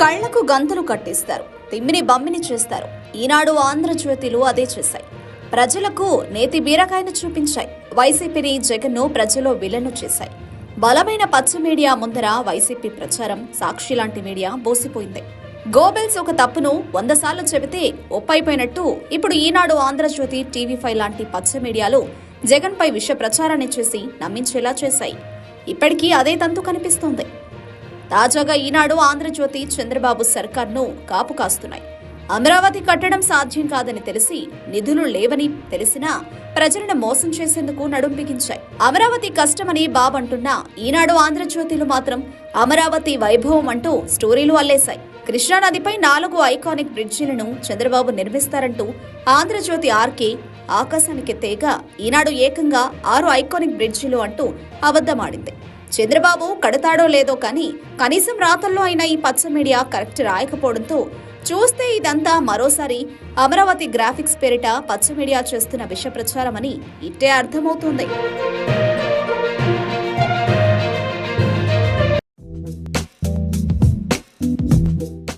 కళ్ళకు గంతులు కట్టిస్తారు తిమ్మిని బమ్మిని చేస్తారు. ఈనాడు ఆంధ్రజ్యోతిలు అదే చేశాయి. ప్రజలకు నేతి బీరకాయను చూపించాయి. వైసీపీని జగన్ను ప్రజలు విలను చేశాయి. బలమైన పచ్చ మీడియా ముందర వైసీపీ ప్రచారం సాక్షి లాంటి మీడియా బోసిపోయింది. గోబెల్స్ ఒక తప్పును వంద సార్లు చెబితే ఒప్పైపోయినట్టు ఇప్పుడు ఈనాడు ఆంధ్రజ్యోతి టీవీ ఫైవ్ లాంటి పచ్చ మీడియాలు జగన్పై విష ప్రచారాన్ని చేసి నమ్మించేలా చేశాయి. ఇప్పటికీ అదే తంతు కనిపిస్తోంది. తాజాగా ఈనాడు ఆంధ్రజ్యోతి చంద్రబాబు సర్కార్ను కాపు కాస్తున్నాయి. అమరావతి కట్టడం సాధ్యం కాదని తెలిసి నిధులు లేవని తెలిసినా ప్రజలను మోసం చేసేందుకు నడుం బిగించాయి. అమరావతి కష్టమని బాబంటున్నా ఈనాడు ఆంధ్రజ్యోతిలు మాత్రం అమరావతి వైభవం అంటూ స్టోరీలు అల్లేశాయి. కృష్ణానదిపై నాలుగు ఐకానిక్ బ్రిడ్జిలను చంద్రబాబు నిర్మిస్తారంటూ ఆంధ్రజ్యోతి ఆర్కే ఆకాశానికి తేగ ఈనాడు ఏకంగా ఆరు ఐకానిక్ బ్రిడ్జిలు అంటూ అబద్ధమాడింది. చంద్రబాబు కడతాడో లేదో కానీ కనీసం రాతల్లో అయినా ఈ పచ్చ మీడియా కరెక్ట్ రాయకపోవడంతో చూస్తే ఇదంతా మరోసారి అమరావతి గ్రాఫిక్స్ పేరిట పచ్చ మీడియా చేస్తున్న విష ప్రచారమని ఇట్టే అర్థమవుతుంది.